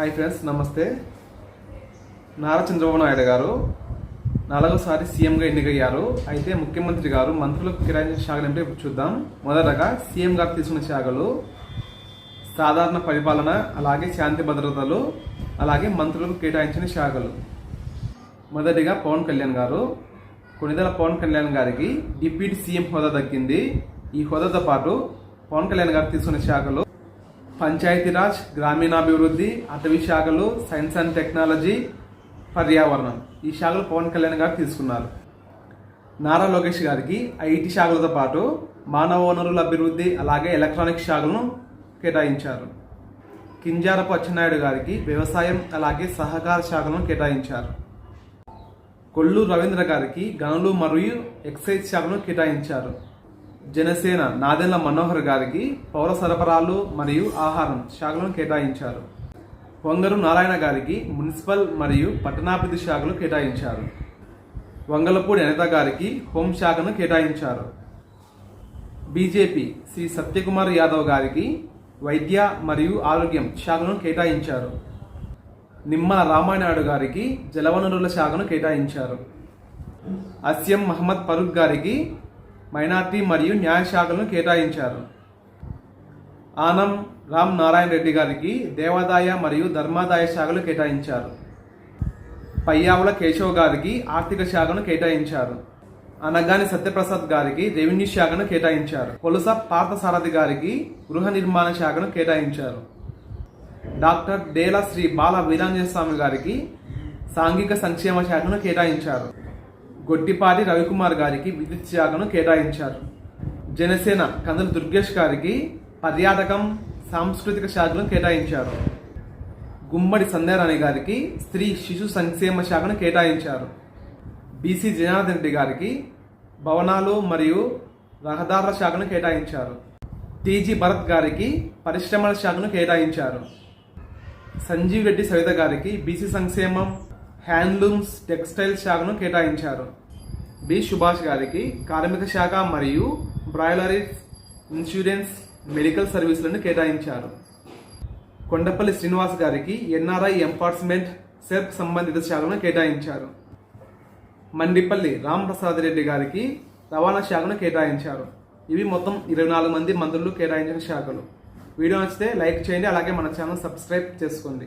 Hi friends నమస్తే. నారా చంద్రబాబు నాయుడు గారు నాలుగోసారి సీఎంగా ఎన్నికయ్యారు. అయితే ముఖ్యమంత్రి గారు మంత్రులకు కేటాయించిన శాఖలు ఏమిటో ఇప్పుడు చూద్దాం. మొదటగా సీఎం గారు తీసుకున్న శాఖలు సాధారణ పరిపాలన అలాగే శాంతి భద్రతలు అలాగే మంత్రులకు కేటాయించిన శాఖలు. మొదటిగా పవన్ కళ్యాణ్ గారు. కొనిదల పవన్ కళ్యాణ్ గారికి డిప్యూటీ సీఎం హోదా దక్కింది. ఈ హోదాతో పాటు పవన్ కళ్యాణ్ గారు తీసుకున్న శాఖలు పంచాయతీరాజ్ గ్రామీణాభివృద్ధి అటవీ శాఖలు సైన్స్ అండ్ టెక్నాలజీ పర్యావరణం. ఈ శాఖలు పవన్ కళ్యాణ్ గారు తీసుకున్నారు. నారా లోకేష్ గారికి ఐటీ శాఖలతో పాటు మానవ వనరుల అభివృద్ధి అలాగే ఎలక్ట్రానిక్ శాఖలను కేటాయించారు. కింజారపు అచ్చెన్నాయుడు గారికి వ్యవసాయం అలాగే సహకార శాఖలను కేటాయించారు. కొల్లు రవీంద్ర గారికి గనులు మరియు ఎక్సైజ్ శాఖను కేటాయించారు. జనసేన నాదెండ్ల మనోహర్ గారికి పౌర సరఫరాలు మరియు ఆహారం శాఖలను కేటాయించారు. వంగరు నారాయణ గారికి మున్సిపల్ మరియు పట్టణాభివృద్ధి శాఖలు కేటాయించారు. వంగలపూడి అనిత గారికి హోంశాఖను కేటాయించారు. బీజేపీ శ్రీ సత్యకుమార్ యాదవ్ గారికి వైద్య మరియు ఆరోగ్యం శాఖను కేటాయించారు. నిమ్మల రామానాయుడు గారికి జలవనరుల శాఖను కేటాయించారు. అస్యం మహమ్మద్ ఫరూక్ గారికి మైనార్టీ మరియు న్యాయ శాఖలను కేటాయించారు. ఆనం రామ్ నారాయణ రెడ్డి గారికి దేవాదాయ మరియు ధర్మాదాయ శాఖలు కేటాయించారు. పయ్యావుల కేశవ్ గారికి ఆర్థిక శాఖను కేటాయించారు. అనగాని సత్యప్రసాద్ గారికి రెవెన్యూ శాఖను కేటాయించారు. కొలుస పార్థసారథి గారికి గృహ నిర్మాణ శాఖను కేటాయించారు. డాక్టర్ డేల శ్రీ బాల వీరాంజన స్వామి గారికి సాంఘిక సంక్షేమ శాఖను కేటాయించారు. గొట్టిపాటి రవికుమార్ గారికి విద్యుత్ శాఖను కేటాయించారు. జనసేన కందుల దుర్గేష్ గారికి పర్యాటకం సాంస్కృతిక శాఖను కేటాయించారు. గుమ్మడి సంధ్యారాణి గారికి స్త్రీ శిశు సంక్షేమ శాఖను కేటాయించారు. బీసీ జనార్దన్ రెడ్డి గారికి భవనాలు మరియు రహదారుల శాఖను కేటాయించారు. టీజీ భరత్ గారికి పరిశ్రమల శాఖను కేటాయించారు. సంజీవ్ రెడ్డి సవిత గారికి బీసీ సంక్షేమం హ్యాండ్లూమ్స్ టెక్స్టైల్ శాఖను కేటాయించారు. బి. సుభాష్ గారికి కార్మిక శాఖ మరియు బ్రాయిలరీస్ ఇన్సూరెన్స్ మెడికల్ సర్వీసులను కేటాయించారు. కొండపల్లి శ్రీనివాస్ గారికి ఎన్ఆర్ఐ ఎంపార్ట్మెంట్ సెర్ప్ సంబంధిత శాఖను కేటాయించారు. మండిపల్లి రామప్రసాద్ రెడ్డి గారికి రవాణా శాఖను కేటాయించారు. ఇవి మొత్తం ఇరవై నాలుగు మంది మంత్రులు కేటాయించిన శాఖలు. వీడియో నచ్చితే లైక్ చేయండి అలాగే మన ఛానల్ సబ్స్క్రైబ్ చేసుకోండి.